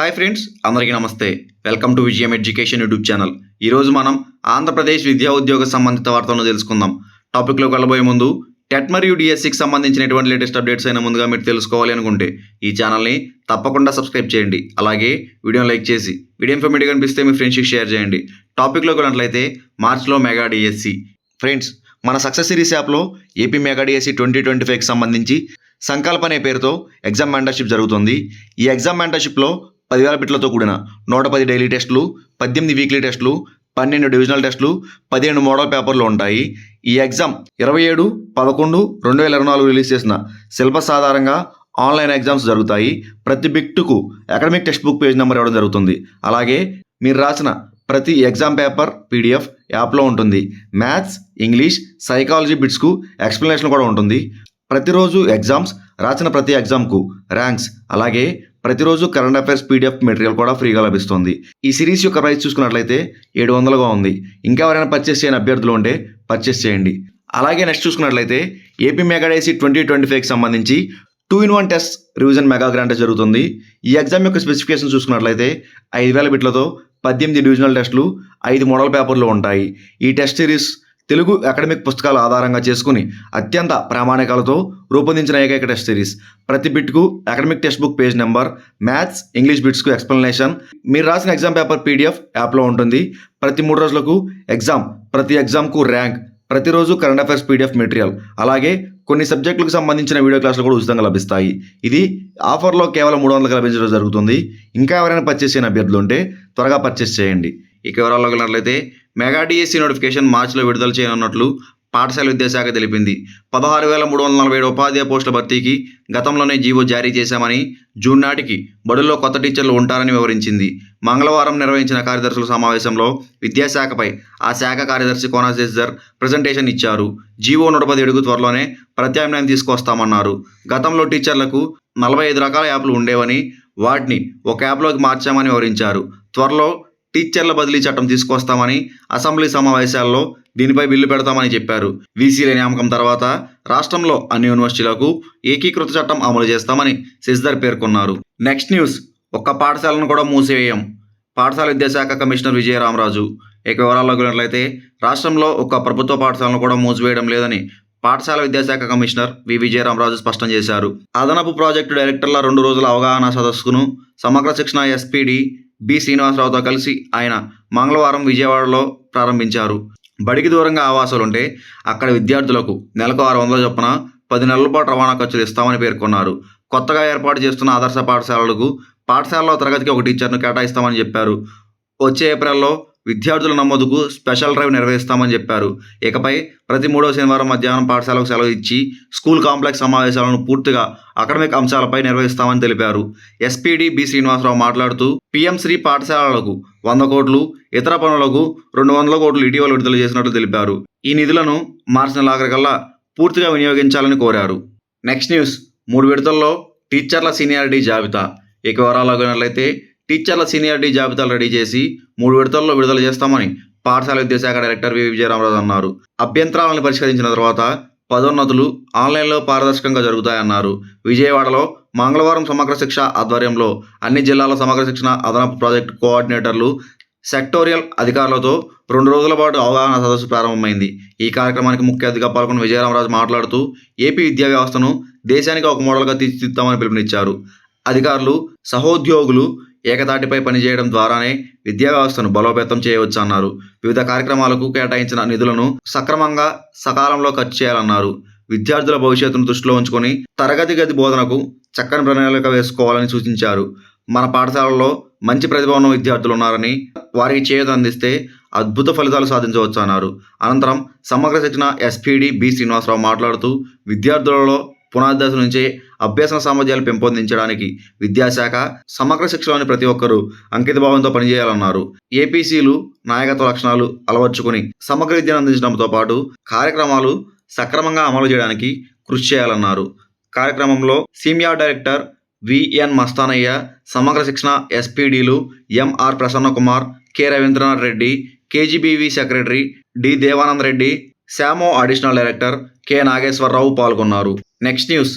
Hi friends అందరికీ నమస్తే. Welcome to Vijayam education YouTube channel ఈరోజు మనం ఆంధ్రప్రదేశ్ విద్యా ఉద్యోగ సంబంధిత వార్తలను తెలుసుకుందాం. టాపిక్లోకి వెళ్ళబోయే ముందు టెట్ మరియు డిఎస్సికి సంబంధించినటువంటి లేటెస్ట్ అప్డేట్స్ అయినా ముందుగా మీరు తెలుసుకోవాలి అనుకుంటే ఈ ఛానల్ని తప్పకుండా సబ్స్క్రైబ్ చేయండి. అలాగే వీడియోని లైక్ చేసి వీడియో ఇన్ఫర్మేటివ్ అనిపిస్తే మీ ఫ్రెండ్స్కి షేర్ చేయండి. టాపిక్లోకి వెళ్ళినట్లయితే మార్చ్లో మెగా డిఎస్సి ఫ్రెండ్స్ మన సక్సెస్ సిరీస్ యాప్లో AP mega DSC twenty twenty ఫైవ్కి సంబంధించి సంకల్ప అనే పేరుతో ఎగ్జామ్ మెంటర్షిప్ జరుగుతుంది. ఈ ఎగ్జామ్ మెంటర్షిప్లో పదివేల బిట్లతో కూడిన నూట పది డైలీ టెస్టులు పద్దెనిమిది వీక్లీ టెస్టులు పన్నెండు డివిజనల్ టెస్టులు పదిహేను మోడల్ పేపర్లు ఉంటాయి. ఈ ఎగ్జామ్ ఇరవై ఏడు పదకొండు రెండు వేల ఇరవై నాలుగు రిలీజ్ చేసిన సిలబస్ ఆధారంగా ఆన్లైన్ ఎగ్జామ్స్ జరుగుతాయి. ప్రతి బిట్టుకు academic text book page number ఇవ్వడం జరుగుతుంది. అలాగే మీరు రాసిన ప్రతి ఎగ్జామ్ పేపర్ పీడిఎఫ్ యాప్లో ఉంటుంది. మ్యాథ్స్ ఇంగ్లీష్ సైకాలజీ బిట్స్కు ఎక్స్ప్లెనేషన్ కూడా ఉంటుంది. ప్రతిరోజు ఎగ్జామ్స్ రాసిన ప్రతి ఎగ్జామ్కు ర్యాంక్స్ అలాగే ప్రతిరోజు కరెంట్ అఫైర్స్ పీడిఎఫ్ మెటీరియల్ కూడా ఫ్రీగా లభిస్తుంది. ఈ సిరీస్ యొక్క ప్రైస్ చూసుకున్నట్లయితే ఏడు వందలుగా ఉంది. ఇంకా ఎవరైనా పర్చేస్ చేయని అభ్యర్థులు ఉంటే పర్చేస్ చేయండి. అలాగే నెక్స్ట్ చూసుకున్నట్లయితే ఏపీ మెగాడేసీ ట్వంటీ ట్వంటీ ఫైవ్కి సంబంధించి two in one test revision mega grand జరుగుతుంది. ఈ ఎగ్జామ్ యొక్క స్పెసిఫికేషన్ చూసుకున్నట్లయితే ఐదు వేల బిట్లతో పద్దెనిమిది డివిజనల్ టెస్టులు ఐదు మోడల్ పేపర్లు ఉంటాయి. ఈ టెస్ట్ సిరీస్ తెలుగు అకాడమిక్ పుస్తకాల ఆధారంగా చేసుకుని అత్యంత ప్రామాణికాలతో రూపొందించిన ఏకైక టెస్ట్ సిరీస్. ప్రతి బిట్కు academic text book page number maths English బిట్స్కు explanation. మీరు రాసిన ఎగ్జామ్ పేపర్ పీడిఎఫ్ యాప్లో ఉంటుంది. ప్రతి మూడు రోజులకు ఎగ్జామ్ ప్రతి ఎగ్జామ్కు ర్యాంక్ ప్రతిరోజు కరెంట్ అఫైర్స్ పీడిఎఫ్ మెటీరియల్. అలాగే కొన్ని సబ్జెక్టులకు సంబంధించిన వీడియో క్లాసులు కూడా ఉచితంగా లభిస్తాయి. ఇది ఆఫర్లో కేవలం మూడు వందలకు లభించడం జరుగుతుంది. ఇంకా ఎవరైనా పర్చేస్ చేయని అభ్యర్థులు ఉంటే త్వరగా పర్చేస్ చేయండి. ఇక వివరాల్లోకి వెళ్ళినట్లయితే మెగా డిఎస్సి నోటిఫికేషన్ మార్చిలో విడుదల చేయనున్నట్లు పాఠశాల విద్యాశాఖ తెలిపింది. పదహారు వేల మూడు వందల నలభై ఏడు ఉపాధ్యాయ పోస్టుల భర్తీకి గతంలోనే జీవో జారీ చేశామని జూన్ నాటికి బడుల్లో కొత్త టీచర్లు ఉంటారని వివరించింది. మంగళవారం నిర్వహించిన కార్యదర్శుల సమావేశంలో విద్యాశాఖపై ఆ శాఖ కార్యదర్శి కోనా ప్రజెంటేషన్ ఇచ్చారు. జీవో నూట పదిహేడుకు త్వరలోనే ప్రత్యామ్నాయం తీసుకొస్తామన్నారు. గతంలో టీచర్లకు నలభై ఐదు రకాల యాప్లు ఉండేవని వాటిని ఒక యాప్లోకి మార్చామని వివరించారు. త్వరలో టీచర్ల బదిలీ చట్టం తీసుకొస్తామని అసెంబ్లీ సమావేశాల్లో దీనిపై బిల్లు పెడతామని చెప్పారు. వీసీల నియామకం తర్వాత రాష్ట్రంలో అన్ని యూనివర్సిటీలకు ఏకీకృత చట్టం అమలు చేస్తామని శశిధర్ పేర్కొన్నారు. నెక్స్ట్ న్యూస్ ఒక్క పాఠశాలను కూడా మూసివేయం పాఠశాల విద్యాశాఖ కమిషనర్ విజయరామరాజు. ఇక వివరాల్లోకి వెళ్ళినట్లయితే రాష్ట్రంలో ఒక్క ప్రభుత్వ పాఠశాలను కూడా మూసివేయడం లేదని పాఠశాల విద్యాశాఖ కమిషనర్ వి. విజయరామరాజు స్పష్టం చేశారు. అదనపు ప్రాజెక్టు డైరెక్టర్ల రెండు రోజుల అవగాహన సదస్సును సమగ్ర శిక్షణ ఎస్పీడి బి శ్రీనివాసరావుతో కలిసి ఆయన మంగళవారం విజయవాడలో ప్రారంభించారు. బడికి దూరంగా ఆవాసాలుంటే అక్కడ విద్యార్థులకు నెలకు ఆరు వందల చొప్పున పది నెలల పాటు రవాణా ఖర్చులు ఇస్తామని పేర్కొన్నారు. కొత్తగా ఏర్పాటు చేస్తున్న ఆదర్శ పాఠశాలలకు పాఠశాలలో తరగతికి ఒక టీచర్ను కేటాయిస్తామని చెప్పారు. వచ్చే ఏప్రిల్లో విద్యార్థుల నమోదుకు స్పెషల్ డ్రైవ్ నిర్వహిస్తామని చెప్పారు. ఇకపై ప్రతి మూడో శనివారం మధ్యాహ్నం పాఠశాలకు సెలవు ఇచ్చి స్కూల్ కాంప్లెక్స్ సమావేశాలను పూర్తిగా అకాడమిక్ అంశాలపై నిర్వహిస్తామని తెలిపారు. ఎస్పీడి బి శ్రీనివాసరావు మాట్లాడుతూ పీఎం శ్రీ పాఠశాలలకు వంద కోట్లు ఇతర పనులకు రెండు వందల కోట్లు ఇటీవల విడుదల చేసినట్లు తెలిపారు. ఈ నిధులను మార్చి నెలాఖరికల్లా పూర్తిగా వినియోగించాలని కోరారు. నెక్స్ట్ న్యూస్ మూడు విడతల్లో టీచర్ల సీనియారిటీ జాబితా. ఇక వివరాలు వెళ్ళినట్లయితే టీచర్ల సీనియారిటీ జాబితాలు రెడీ చేసి మూడు విడతల్లో విడుదల చేస్తామని పాఠశాల విద్యాశాఖ డైరెక్టర్ వి. విజయరామరాజు అన్నారు. అభ్యంతరాలను పరిష్కరించిన తర్వాత పదోన్నతులు ఆన్లైన్లో పారదర్శకంగా జరుగుతాయన్నారు. విజయవాడలో మంగళవారం సమగ్ర శిక్ష ఆధ్వర్యంలో అన్ని జిల్లాల సమగ్ర శిక్షణ అదనపు ప్రాజెక్టు కోఆర్డినేటర్లు సెక్టోరియల్ అధికారులతో రెండు రోజుల పాటు అవగాహన సదస్సు ప్రారంభమైంది. ఈ కార్యక్రమానికి ముఖ్య అతిథిగా పాల్గొన్న విజయరామరాజు మాట్లాడుతూ ఏపీ విద్యా వ్యవస్థను దేశానికి ఒక మోడల్గా తీర్చిదిద్దామని పిలుపునిచ్చారు. అధికారులు సహోద్యోగులు ఏకతాటిపై పనిచేయడం ద్వారానే విద్యా వ్యవస్థను బలోపేతం చేయవచ్చు అన్నారు వివిధ కార్యక్రమాలకు కేటాయించిన నిధులను సక్రమంగా సకాలంలో ఖర్చు చేయాలన్నారు. విద్యార్థుల భవిష్యత్తును దృష్టిలో ఉంచుకొని తరగతి గది బోధనకు చక్కని ప్రణాళిక వేసుకోవాలని సూచించారు. మన పాఠశాలలో మంచి ప్రతిభ ఉన్న విద్యార్థులు ఉన్నారని వారికి చేయత అందిస్తే అద్భుత ఫలితాలు సాధించవచ్చు అన్నారు అనంతరం సమగ్ర శిక్షణ ఎస్పీడి బి శ్రీనివాసరావు మాట్లాడుతూ విద్యార్థులలో పునాది దశ నుంచే అభ్యసన సామర్థ్యాలు పెంపొందించడానికి విద్యాశాఖ సమగ్ర శిక్షలోని ప్రతి ఒక్కరూ అంకిత భావంతో పనిచేయాలన్నారు. ఏపీసీలు నాయకత్వ లక్షణాలు అలవర్చుకుని సమగ్ర విద్యను అందించడంతో పాటు కార్యక్రమాలు సక్రమంగా అమలు చేయడానికి కృషి చేయాలన్నారు. కార్యక్రమంలో senior director VN Mastanaiah Samagra Shiksha ఎస్పీడీలు MR Prasannakumar K Ravindranath Reddy KGBV secretary D Devanand Reddy శామో అడిషనల్ డైరెక్టర్ కె. నాగేశ్వరరావు పాల్గొన్నారు. Next news.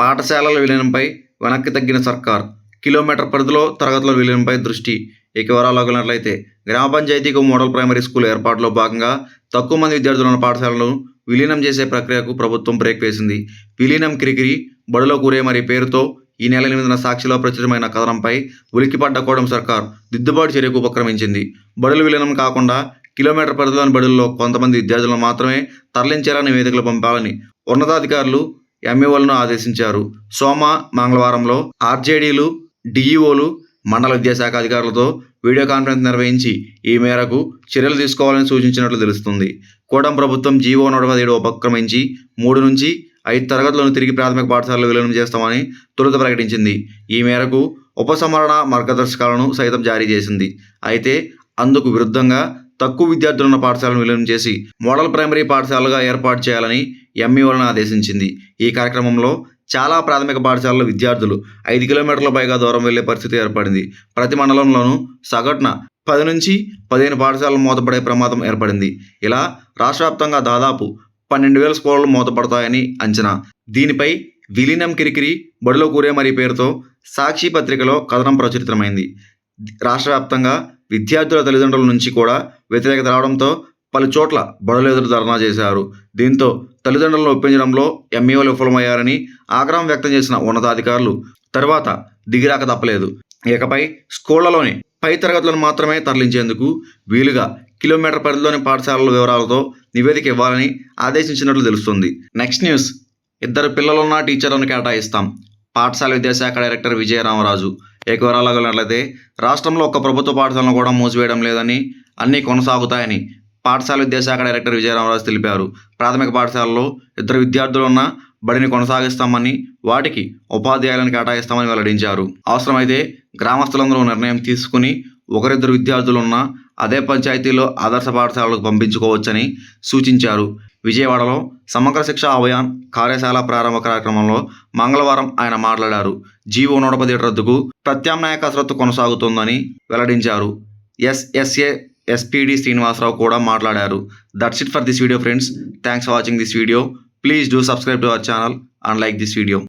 పాఠశాలల విలీనంపై వెనక్కి తగ్గిన సర్కార్. కిలోమీటర్ పరిధిలో తరగతుల విలీనంపై దృష్టి. ఇక వివరాలు వెళ్ళినట్లయితే గ్రామ పంచాయతీకు మోడల్ ప్రైమరీ స్కూల్ ఏర్పాటులో భాగంగా తక్కువ మంది విద్యార్థులు ఉన్న పాఠశాలను విలీనం చేసే ప్రక్రియకు ప్రభుత్వం బ్రేక్ వేసింది. విలీనం కిరికిరి బడులో కూరే మరి పేరుతో ఈ నెల ఎనిమిదిన సాక్షిలో ప్రచురమైన కథనంపై ఉలిక్కిపడ్డ కోడం సర్కార్ దిద్దుబాటు చర్యకు ఉపక్రమించింది. బడులు విలీనం కాకుండా కిలోమీటర్ పరిధిలోని బడుల్లో కొంతమంది విద్యార్థులను మాత్రమే తరలించేలా నివేదికలు పంపాలని ఉన్నతాధికారులు ఎంఈఓలను ఆదేశించారు. సోమ మంగళవారంలో ఆర్జేడీలు డిఈఓలు మండల విద్యాశాఖ అధికారులతో వీడియో కాన్ఫరెన్స్ నిర్వహించి ఈ మేరకు చర్యలు తీసుకోవాలని సూచించినట్లు తెలుస్తుంది. కూడం ప్రభుత్వం జీవో నూట పదిహేడు ఉపక్రమించి మూడు నుంచి ఐదు తరగతులను తిరిగి ప్రాథమిక పాఠశాలలో విలీనం చేస్తామని తొలుత ప్రకటించింది. ఈ మేరకు ఉపసంహరణ మార్గదర్శకాలను సైతం జారీ చేసింది. అయితే అందుకు విరుద్ధంగా తక్కువ విద్యార్థులున్న పాఠశాలను విలీనం చేసి మోడల్ ప్రైమరీ పాఠశాలగా ఏర్పాటు చేయాలని ఎంఈఓలను ఆదేశించింది. ఈ కార్యక్రమంలో చాలా ప్రాథమిక పాఠశాలల విద్యార్థులు ఐదు కిలోమీటర్ల పైగా దూరం వెళ్ళే పరిస్థితి ఏర్పడింది. ప్రతి మండలంలోనూ సగటున పది నుంచి పదిహేను పాఠశాలలు మూతపడే ప్రమాదం ఏర్పడింది. ఇలా రాష్ట్ర వ్యాప్తంగా దాదాపు పన్నెండు వేల స్కూళ్ళు మూతపడతాయని అంచనా. దీనిపై విలీనం కిరికిరి బడిలో కూరే మరి పేరుతో సాక్షి పత్రికలో కథనం ప్రచురితమైంది. రాష్ట్ర వ్యాప్తంగా విద్యార్థుల తల్లిదండ్రుల నుంచి కూడా వ్యతిరేకత రావడంతో పలు చోట్ల బడులు ఎదురు ధర్నా చేశారు. దీంతో తల్లిదండ్రులను ఒప్పించడంలో ఎంఈఓలు విఫలమయ్యారని ఆగ్రహం వ్యక్తం చేసిన ఉన్నతాధికారులు తర్వాత దిగిరాక తప్పలేదు. ఇకపై స్కూళ్ళలోని పై తరగతులను మాత్రమే తరలించేందుకు వీలుగా కిలోమీటర్ పరిధిలోని పాఠశాలల వివరాలతో నివేదిక ఇవ్వాలని ఆదేశించినట్లు తెలుస్తుంది. Next news. ఇద్దరు పిల్లలున్న టీచర్లను కేటాయిస్తాం. పాఠశాల విద్యాశాఖ డైరెక్టర్ విజయరామరాజు. ఏక వివరాలకు వెళ్ళినట్లయితే రాష్ట్రంలో ఒక్క ప్రభుత్వ పాఠశాలను కూడా మూసివేయడం లేదని అన్నీ కొనసాగుతాయని పాఠశాల విద్యాశాఖ డైరెక్టర్ విజయరామరాజు తెలిపారు. ప్రాథమిక పాఠశాలలో ఇద్దరు విద్యార్థులు ఉన్న బడిని కొనసాగిస్తామని వాటికి ఉపాధ్యాయులను కేటాయిస్తామని వెల్లడించారు. అవసరమైతే గ్రామస్తులందరూ నిర్ణయం తీసుకుని ఒకరిద్దరు విద్యార్థులు ఉన్న అదే పంచాయతీలో ఆదర్శ పాఠశాలకు పంపించుకోవచ్చని సూచించారు. విజయవాడలో సమగ్ర శిక్ష అభియాన్ కార్యశాల ప్రారంభ కార్యక్రమంలో మంగళవారం ఆయన మాట్లాడారు. జీవో నూట పదిహేడు రద్దుకు ప్రత్యామ్నాయ కసరత్తు కొనసాగుతోందని వెల్లడించారు. ఎస్ఎస్ఏ ఎస్పీడి శ్రీనివాసరావు కూడా మాట్లాడారు. That's it for this video friends thanks for watching this video please do subscribe to our channel and like this video